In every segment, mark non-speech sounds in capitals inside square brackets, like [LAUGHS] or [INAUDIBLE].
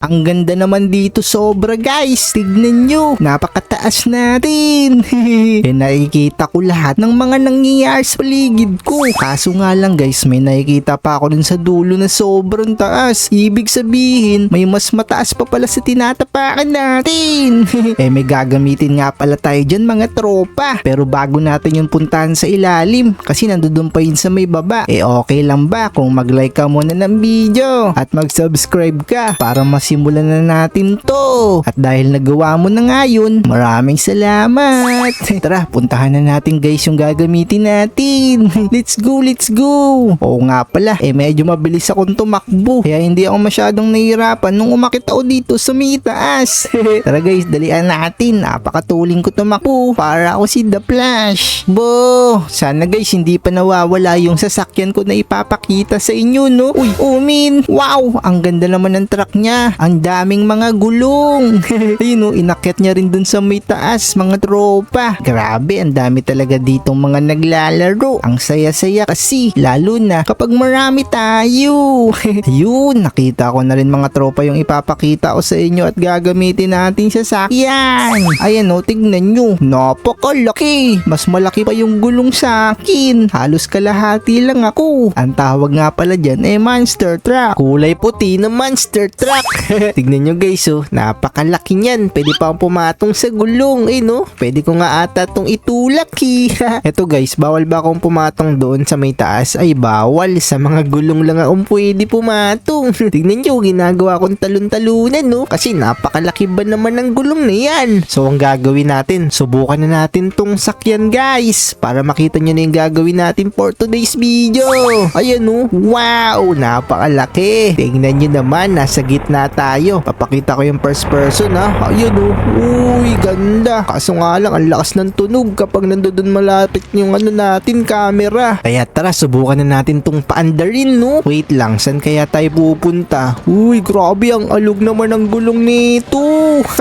Ang ganda naman dito sobra guys. Tignan nyo. Napakataas natin. [LAUGHS] eh nakikita ko lahat ng mga nangyayari sa paligid ko. Kaso nga lang guys, may nakikita pa ako dun sa dulo na sobrang taas. Ibig sabihin, may mas mataas pa pala sa tinatapakan natin. [LAUGHS] eh may gagamitin nga pala tayo dyan mga tropa. Pero bago natin yung puntahan sa ilalim, kasi nandoon pa yun sa may baba. Eh okay lang ba kung mag-like ka muna ng video at mag-subscribe ka para masimulan na natin to. At dahil nagawa mo na nga yun, maraming salamat. [LAUGHS] Tara, puntahan na natin guys yung gagamitin natin. [LAUGHS] Let's go, let's go. Oo nga pala, eh medyo mabilis akong tumakbo. Kaya hindi ako masyadong nahihirapan nung umakit ako dito sa may taas. [LAUGHS] Tara guys, dalian natin. Napakatuling ko tumakbo para ako si The Flash. Bo, sana guys hindi pa nawawala yung sasakyan ko na ipapakita sa inyo no. Uy, Umin, wow, ang ganda naman ng truck niya. Ang daming mga gulong. [LAUGHS] Ayun oh, inakyat niya rin dun sa may taas mga tropa. Grabe, ang dami talaga ditong mga naglalaro. Ang saya-saya kasi, lalo na kapag marami tayo. [LAUGHS] Yun, nakita ko na rin mga tropa yung ipapakita ko sa inyo at gagamitin natin sa sakyan. Ayan o, tignan nyo. Napakalaki. Mas malaki pa yung gulong sa akin. Halos kalahati lang ako. Ang tawag nga pala dyan eh monster truck. Kulay puti na monster truck. [LAUGHS] tignan nyo guys oh, napakalaki niyan. Pwede pa akong pumatong sa gulong eh no. Pwede ko nga ata tong itulak eh. [LAUGHS] Eto guys, bawal ba akong pumatong doon sa may taas? Ay bawal. Sa mga gulong lang akong pwede pumatong. [LAUGHS] tignan nyo, ginagawa kong talon-talunan no. Kasi napakalaki ba naman ng gulong na yan. So ang gagawin natin, subukan na natin tong sakyan guys. Para makita nyo na yung gagawin natin for today's video. Ayan no, wow, napakalaki. Tingnan nyo naman, nasa gitna tayo. Papakita ko yung first person ha. Ayan no, uy, ganda. Kaso nga lang, ang lakas ng tunog kapag nandoon malapit yung ano natin, camera. Kaya tara, subukan na natin tong paandarin no. Wait lang, saan kaya tayo pupunta? Uy, grabe, ang alog naman ng gulong nito.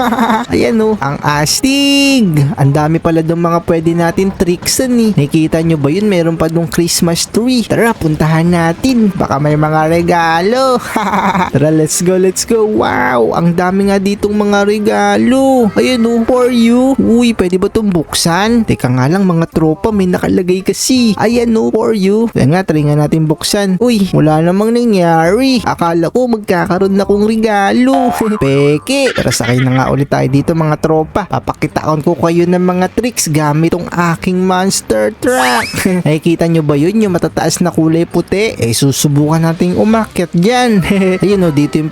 [LAUGHS] Ayan no, ang astig. Ang dami pala ng mga pwede natin tricks ni. Nakikita nyo ba yun? Meron pa dong Christmas tree. Tara, puntahan natin. Baka may mga regalo. [LAUGHS] Tara, let's go, let's go. Wow, ang dami nga ditong mga regalo. Ayan oh, for you. Uy, pwede ba itong buksan? Teka nga lang, mga tropa, may nakalagay kasi. Ayan oh, for you. Kaya nga, try nga natin buksan. Uy, wala namang nangyari. Akala ko magkakaroon na kong regalo. [LAUGHS] Peke. Tara, sakay na nga ulit tayo dito mga tropa. Papakitaan ko kayo ng mga tricks gamit tong aking monster truck. [LAUGHS] Nakikita nyo ba yun? Yung matataas na kulay puti? Eh, susubukan nating umakyat dyan. [LAUGHS] Ayun o, dito yung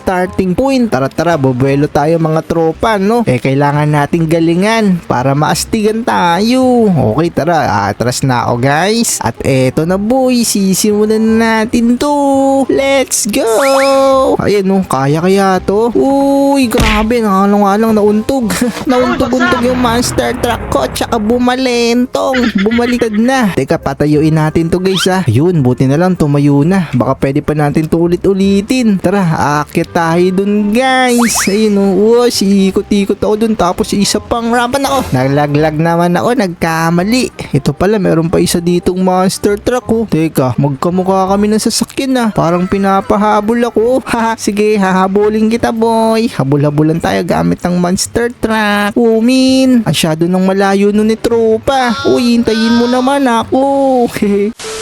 pinaka-starting point. Tara, tara, bubuelo tayo mga tropa, no? Eh, kailangan nating galingan para maastigan tayo. Okay, tara, atras na ako, guys. At eto na, boy, sisimulan na natin to. Let's go! Ayan, no, kaya kaya to? Uy, grabe, nangalong-along nauntog. [LAUGHS] Nauntog-untog yung monster truck ko, tsaka bumalentong. Bumaliktad na. Teka, patayuin natin to, guys, ha. Ayun, buti na lang tumayo na. Baka pwede pa natin to ulit-ulitin. Tara, aakyat tayo dun, guys. Ayun, oh, oh ikot-ikot ako dun. Tapos isa pang rapan ako. Naglaglag naman ako, nagkamali. Ito pala, meron pa isa ditong monster truck, oh. Teka, magkamukha kami ng sasakyan, ah. Parang pinapahabol ako. [LAUGHS] Haha, sige, hahabulin kita, boy. Habol-habulan tayo gamit ng monster truck. Umin, asyado nang malayo nun ni tropa. Uy, hintayin mo naman ako. [LAUGHS]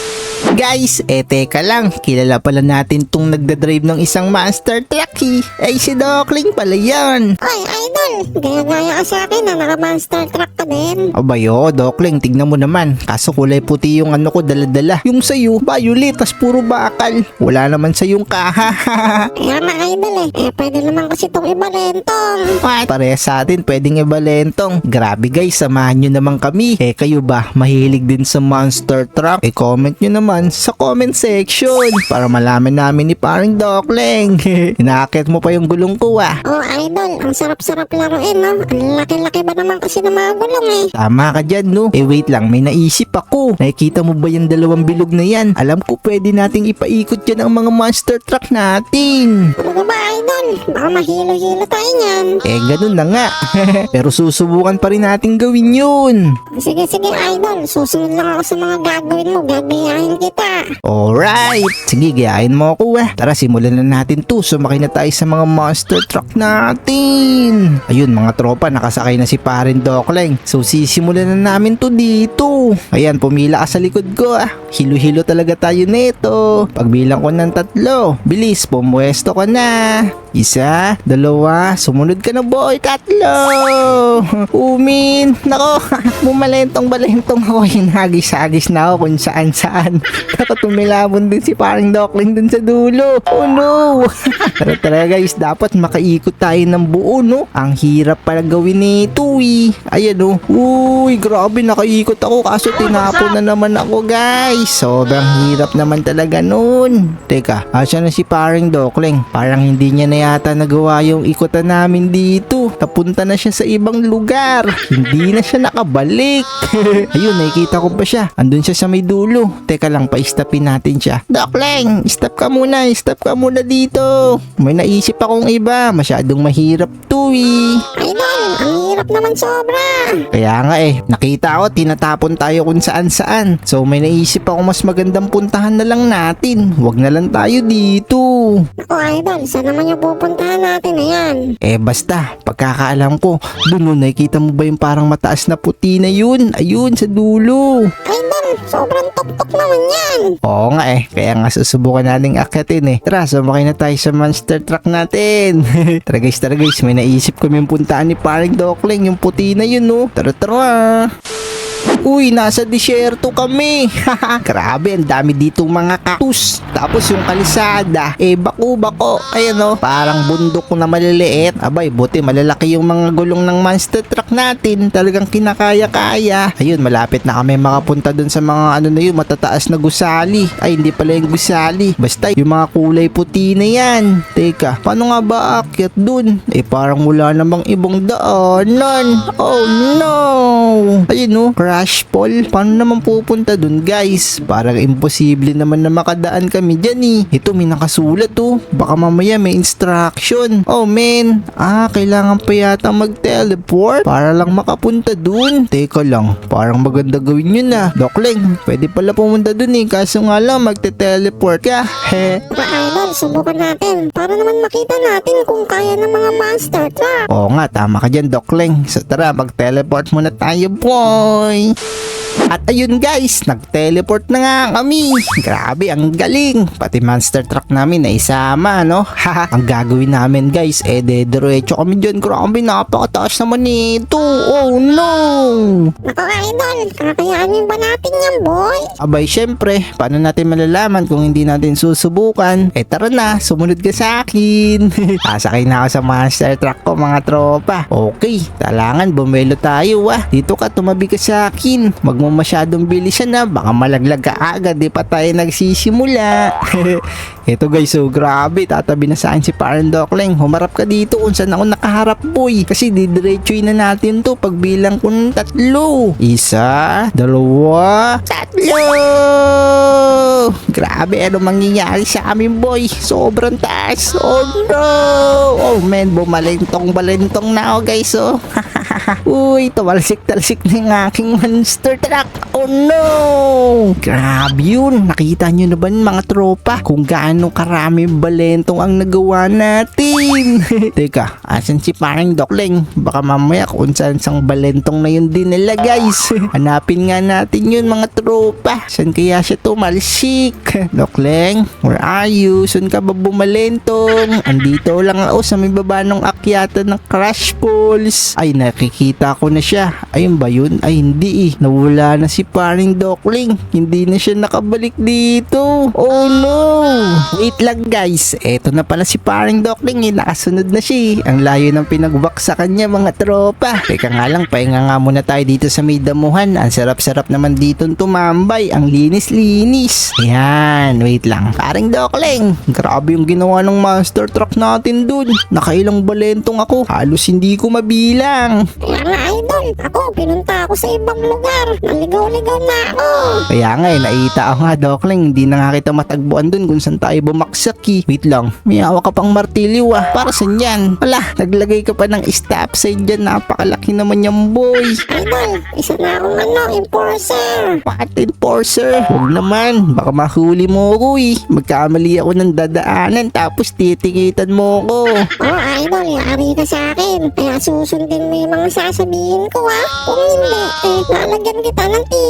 Guys, eh teka lang, kilala pala natin tong nagdadrive ng isang monster truck eh. Ay si Dokling pala yan. Oy, idol! Gaya-gaya ka sa akin na naka-monster truck ka din. Abayo, Dokling, tignan mo naman. Kaso kulay puti yung ano ko dala-dala. Yung sayo, violet, tas puro bakal. Wala naman sa yung kaha. [LAUGHS] Kaya nga idol eh. Eh, pwede naman kasi itong ibalentong. What? Parehas sa atin, pwedeng ibalentong. Grabe guys, samahan nyo naman kami. Eh kayo ba, mahilig din sa monster truck? Eh comment nyo naman sa comment section para malaman namin ni paring Dokling. [LAUGHS] Inaakit mo pa yung gulong ko ah. Oh, idol, ang sarap-sarap laruin, no? Ang laki-laki ba naman kasi ng mga gulong eh. Tama ka dyan, no? Eh, wait lang, may naisip ako. Nakikita mo ba yung dalawang bilog na yan? Alam ko pwede nating ipaikot dyan ang mga monster truck natin. Ano ba, idol? Baka mahilo-hilo tayo niyan. Eh, ganun na nga. [LAUGHS] Pero susubukan pa rin nating gawin yun. Sige, sige, idol. Susunod lang ako sa mga gagawin mo. Gagayahin kita. Alright, sige gayahin mo ako ah. Tara simulan na natin to. Sumakay na tayo sa mga monster truck natin. Ayun mga tropa, nakasakay na si Parin Dokleng. So sisimulan na namin to dito. Ayan, pumila ka sa likod ko ah. Hilo-hilo talaga tayo nito. Pagbilang ko ng tatlo, bilis, pumwesto ka na. Isa, dalawa, sumunod ka na boy, tatlo. [LAUGHS] Umin, nako, [LAUGHS] bumalentong balentong ako, hinagis-agis na ako kung saan saan. Nako, din si parang Dokling dun sa dulo. Oh no! [LAUGHS] Tara tara guys, dapat makaikot tayo ng buo no. Ang hirap pala gawin nito eh. Ayan oh. Uy, grabe nakaikot ako kaso tinapon na naman ako guys. Sobrang hirap naman talaga nun. Teka, asa na si paring Dokling? Parang hindi niya na yata nagawa yung ikutan namin dito. Napunta na siya sa ibang lugar. Hindi na siya nakabalik. [LAUGHS] Ayun, nakikita ko pa siya. Andun siya sa may dulo. Teka lang, pa-stopin natin siya. Dokling, stop ka muna. Stop ka muna dito. May naisip akong iba. Masyadong mahirap to eh. Hirap naman sobra. Kaya nga eh, nakita ko tinatapon tayo kung saan saan. So may naisip ako mas magandang puntahan na lang natin. Huwag na lang tayo dito. Ako, Idol, saan naman yung pupuntahan natin na yan? Eh basta, pagkakaalam ko, dun oh, nakikita mo ba yung parang mataas na puti na yun? Ayun, sa dulo. Idol, sobrang tok-tok naman yan. Oo nga eh, kaya nga susubukan nating akyatin eh. Tara, sumakay na tayo sa monster truck natin. [LAUGHS] tara guys, tara guys, may naisip kami yung puntaan ni paring Dokling, yung puti na yun no. Tara, tara. Uy, nasa disyerto kami. [LAUGHS] Grabe, ang dami dito mga cactus. Tapos yung kalisada, eh bako-bako. Ayan no, parang bundok na maliliit. Abay, buti malalaki yung mga gulong ng monster truck natin. Talagang kinakaya-kaya. Ayun, malapit na kami makapunta dun sa mga ano na yun, matataas na gusali. Ay, hindi pala yung gusali. Basta yung mga kulay puti na yan. Teka, paano nga ba aakyat dun? Eh, parang wala namang ibang daanan. Oh no! Ayun no, crash fall. Paano naman pupunta dun guys? Parang imposible naman na makadaan kami dyan eh. Ito may nakasulat oh. Baka mamaya may instruction. Oh man, ah kailangan pa yata mag-teleport para lang makapunta dun. Teka lang, parang maganda gawin yun ah. Dokling, pwede pala pumunta dun eh. Kaso nga lang magte-teleport ka. He. Tara, Idol, subukan natin. Para naman makita natin kung kaya ng mga monster truck. Oo nga, tama ka dyan, Dokling. So tara, mag-teleport muna tayo, boy. you. At ayun guys, nag-teleport na nga kami. Grabe, ang galing. Pati monster truck namin na isama, no? [LAUGHS] Haha, ang gagawin namin guys, eh dediretso kami dyan. Grabe, napakataas naman nito. Oh no! Ako, Idol, kakayanin ba natin yan, boy? Abay, syempre, paano natin malalaman kung hindi natin susubukan? Eh tara na, sumunod ka sa akin. [LAUGHS] Sasakay na ako sa monster truck ko mga tropa. Okay, talangan, bumelo tayo ah. Dito ka, tumabi ka sa akin. Wag mo masyadong bilisan na, baka malaglag ka agad, di pa tayo nagsisimula. [LAUGHS] Ito guys, so grabe, tatabi na sa akin si Parang Dokling. Humarap ka dito kung saan ako nakaharap boy. Kasi didiretsuin na natin to pagbilang ko ng tatlo. Isa, dalawa, tatlo! Grabe, ano mangyayari sa amin boy? Sobrang taas. Oh no! Oh man, bumalentong balentong na ako guys oh. [LAUGHS] Uy, tumalsik-talsik na yung aking monster truck. Oh no! Grabe yun. Nakita nyo na ba mga tropa kung gaano karami balentong ang nagawa natin? [LAUGHS] Teka, asan si parang Dokling? Baka mamaya kung saan sang balentong na yun din nila guys. [LAUGHS] Hanapin nga natin yun mga tropa. Saan kaya siya tumalsik? [LAUGHS] Dokling, where are you? Saan ka ba bumalentong? Andito lang ako sa may baba ng akyatan ng Crash Pools. Ay, nakikita ko na siya. Ayun ba yun? Ay, hindi eh. Nawala na si paring Dokling. Hindi na siya nakabalik dito. Oh no! Wait lang guys. Eto na pala si paring Dokling eh. Nakasunod na siya eh. Ang layo ng pinagbak sa kanya mga tropa. Teka nga lang, pahinga nga muna tayo dito sa may damuhan. Ang sarap-sarap naman dito tumambay. Ang linis-linis. Ayan, wait lang. Paring Dokling. Grabe yung ginawa ng monster truck natin dun. Nakailang balentong ako. Halos hindi ko mabilang. Kaya nga, Idol, ako, pinunta ako sa ibang lugar. Naligaw-ligaw naliligaw na ako. Kaya nga eh, naita ako nga, Dokling. Hindi na nga kita matagpuan dun kung saan tayo bumaksak eh. Wait lang, may hawak ka pang martilyo ah. Para saan yan? Wala, naglagay ka pa ng stop sign dyan. Napakalaki naman yung boy. Idol, isa na akong ano, enforcer. What enforcer? Huwag naman, baka mahuli mo ako eh. Magkamali ako ng dadaanan tapos titikitan mo ako. Oh, idol, yari ka sa akin. Kaya susundin mo yung mga sasabihin ko, ha? Kung hindi, eh, lalagyan kita ng ticket.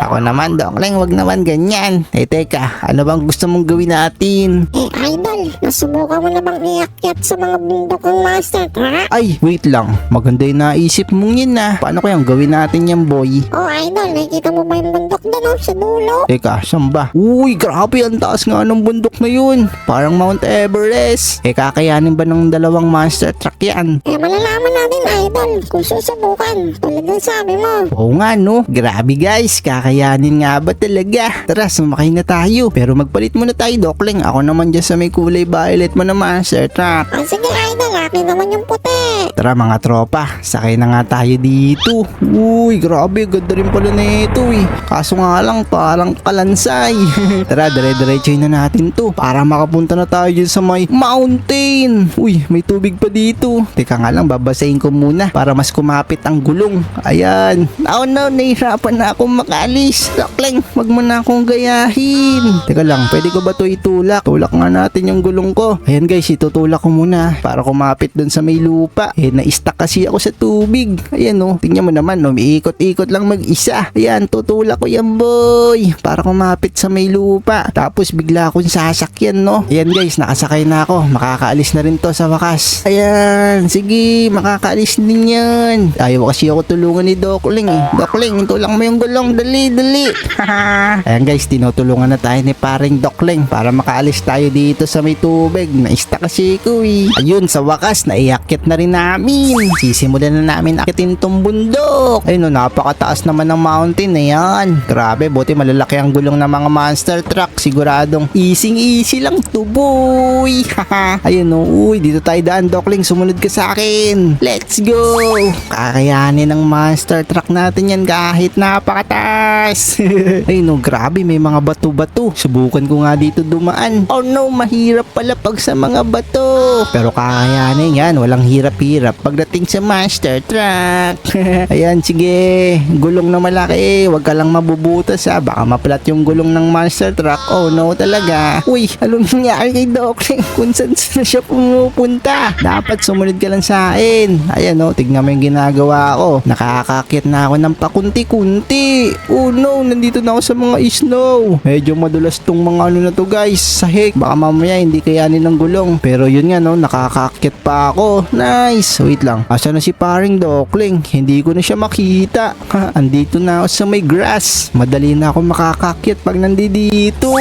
Ako naman, Dokling, wag naman ganyan. Eh teka, ano bang gusto mong gawin natin? Eh, idol, nasubukan mo na bang iakyat sa mga bundok ng master truck? Ay, wait lang. Maganda yung naisip mong yun ah. Paano kayang gawin natin yan, boy? Oh, idol, nakikita mo ba yung bundok doon, oh, sa dulo? Teka, saan ba? Uy, grabe, ang taas nga ng bundok na yun. Parang Mount Everest. Eh, kakayanin ba ng dalawang monster truck yan? Eh, malalaman natin, idol, kung susubukan. Tulad ng sabi mo. Oo nga, no? Grabe guys, kakayanin nga ba talaga? Tara, sumakay na tayo. Pero magpalit muna tayo, Dokling. Ako naman dyan sa may kulay violet mo na monster truck. Ah, sige, idol, akin naman yung puti. Tara mga tropa, sakay na nga tayo dito. Uy, grabe, ganda rin pala na ito eh. Kaso nga lang, parang kalansay. [LAUGHS] Tara, dire-diretso na natin to para makapunta na tayo dyan sa may mountain. Uy, may tubig pa dito. Teka nga lang, babasahin ko muna para mas kumapit ang gulong. Ayan. Oh no, nahihirapan na akong makalis. Dokling, wag mo na akong gayahin. Teka lang, pwede ko ba to itulak? Tulak nga natin yung gulong ko. Ayan guys, itutulak ko muna para kumapit dun sa may lupa. Eh, na-stuck kasi ako sa tubig. Ayan oh, tingnan mo naman, no, umiikot-ikot lang mag-isa. Ayan, tutulak ko yan boy. Para kumapit sa may lupa. Tapos bigla akong sasakyan, no. Ayan guys, nakasakay na ako. Makakaalis na rin to sa wakas. Ayan, sige, makakaalis din yan. Ayaw kasi ako tulungan ni Dokling eh. Dokling, tulak mo yung gulong. Dali, dali. [LAUGHS] Ayan guys, tinutulungan na tayo ni paring Dokling para makaalis tayo dito sa may tubig. Naista kasi ko eh. Ayun, sa wakas, naiakit na rin namin. Sisimulan na namin akitin tong bundok. Ayun napakataas naman ng mountain na yan. Grabe, buti malalaki ang gulong ng mga monster truck. Siguradong easy-easy lang to boy. [LAUGHS] Ayun no, uy, dito tayo daan Dokling. Sumunod ka sa akin. Let's go. Kakayanin ng monster truck natin yan kahit napakataas. [LAUGHS] Ayun no, grabe, may mga bato-bato. Subukan ko nga dito dumaan. Oh no, mahirap pala pag sa mga bato. Pero kakayanin yan, walang hirap-hirap pagdating sa monster truck. [LAUGHS] Ayan, sige. Gulong na malaki. Huwag ka lang mabubutas ha. Baka maplat yung gulong ng monster truck. Oh no talaga. Uy, anong nangyari kay Doc? [LAUGHS] Kung saan na siya pumupunta. Dapat sumunod ka lang sa akin. Ayan oh, tignan mo yung ginagawa ko. Nakakakit na ako ng pakunti-kunti. Oh no, nandito na ako sa mga snow. Medyo madulas tong mga ano na to guys. Sahig. Baka mamaya hindi kayanin ng gulong. Pero yun nga no, nakakakit pa ako. Nice. Wait lang. Asa na si paring Dokling? Hindi ko na siya makita. Andito na ako sa may grass. Madali na ako makakakit pag nandito.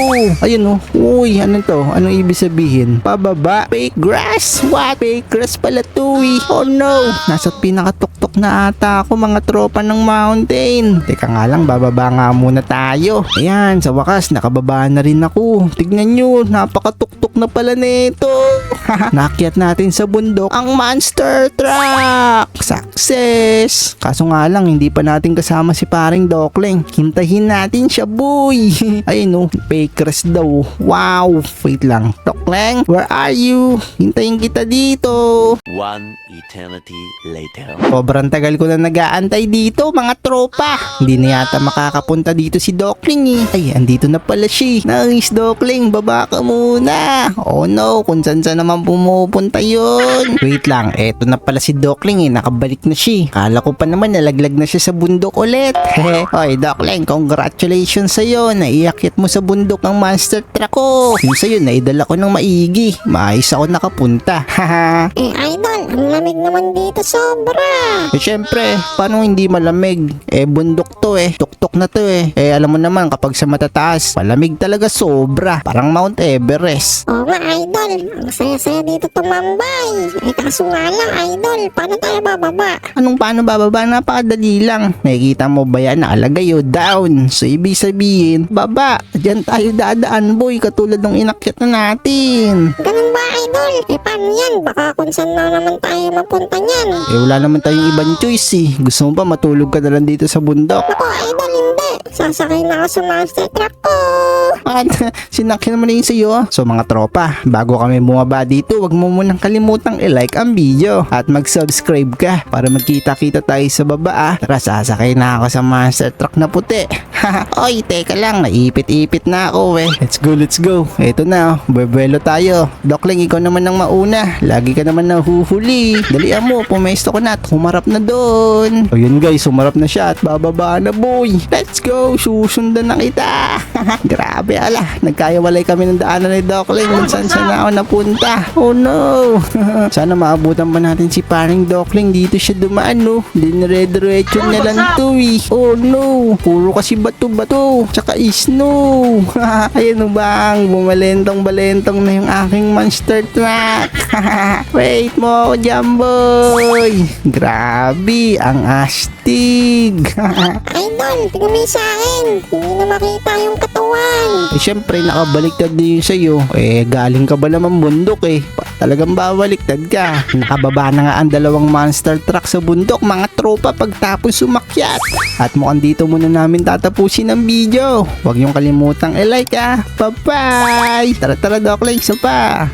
Ayun oh. Uy, ano to? Anong ibig sabihin? Pababa. Fake grass? What? Fake grass pala to eh. Oh no. Nasa pinakatuktok na ata ako mga tropa ng mountain. Teka nga lang, bababa nga muna tayo. Ayan, sa wakas, nakababa na rin ako. Tignan nyo, napakatuktok na pala nito. [LAUGHS] Nakyat natin sa bundok ang monster truck. Success! Kaso nga lang, hindi pa natin kasama si paring Dokling. Hintahin natin siya, boy. [LAUGHS] Ayun no, bakers daw. Wow, wait lang. Dokling, where are you? Hintayin kita dito. One eternity later. Sobrang tagal ko na nag-aantay dito, mga tropa. Hindi na yata makakapunta dito si Dokling eh. Ay, andito na pala siya. Nice, Dokling. Baba ka muna. Oh no, kung saan saan naman pumupunta yun. Wait lang, eto na pala si Dokling eh. Nakabalik na siya. Kala ko pa naman nalaglag na siya sa bundok ulit. Hehe. [LAUGHS] Oy, Dokling, congratulations sa'yo. Naiakit mo sa bundok ng monster truck ko. Yung sa'yo, naidala ko ng maigi. Maayos ako nakapunta. [LAUGHS] Haha. Eh, idol, ang lamig naman dito sobra. Eh syempre, paano hindi malamig? Eh bundok to eh, tuktok na to eh. Eh alam mo naman kapag sa matataas, malamig talaga sobra. Parang Mount Everest. Oh, Oo nga, idol. Ang saya-saya dito tumambay. Eh, kaso nga lang, idol. Paano tayo bababa? Anong paano bababa? Napakadali lang. Nakikita mo ba yan? Nakalagay o down. So, ibig sabihin, baba. Diyan tayo dadaan, boy. Katulad ng inakyat na natin. Ganun ba, idol? Eh, paano yan? Baka kung saan na naman tayo mapunta niyan. Eh, wala naman tayong ibang choice eh. Gusto mo ba matulog ka na lang dito sa bundok? Ako, idol, hindi. Sasakay na ako sa monster truck ko. At [LAUGHS] sinakyan naman na yun sa'yo. So mga tropa, bago kami bumaba dito, wag mo munang kalimutang i-like ang video at mag-subscribe ka para magkita-kita tayo sa baba ah. Tara, sasakay na ako sa monster truck na puti. [LAUGHS] Oy, teka lang, naipit-ipit na ako eh. Let's go, let's go. Ito na, oh, bubuelo tayo. Dokling, ikaw naman ang mauna. Lagi ka naman nahuhuli. Dalian mo, pumesto ko na at humarap na doon. O yun guys, humarap na siya at bababa na boy. Let's go, susundan na kita. [LAUGHS] Grabe ala, nagkayawalay kami ng daanan ni Dokling kung saan ako napunta. Oh no. [LAUGHS] Sana maabutan pa natin si paring Dokling dito siya dumaan no. Dinire-diretso na lang to eh. Oh no, puro kasi bato-bato. Tsaka snow. [LAUGHS] Ayan no bang, bumalentong balentong na yung aking monster truck. [LAUGHS] Wait mo ako dyan boy. Grabe, ang astig. [LAUGHS] Idol, tingnan sa akin. Hindi na makita yung katawan. Eh, syempre, nakabaliktad din yun sa'yo. Eh, galing ka ba naman bundok eh. Pa- talagang babaliktad ka. Nakababa na nga ang dalawang monster truck sa bundok, mga tropa pagtapos sumakyat. At mukhang dito muna namin tatapusin ang video. Huwag niyong kalimutang i-like ah. Bye-bye! Tara-tara, Doc isa pa.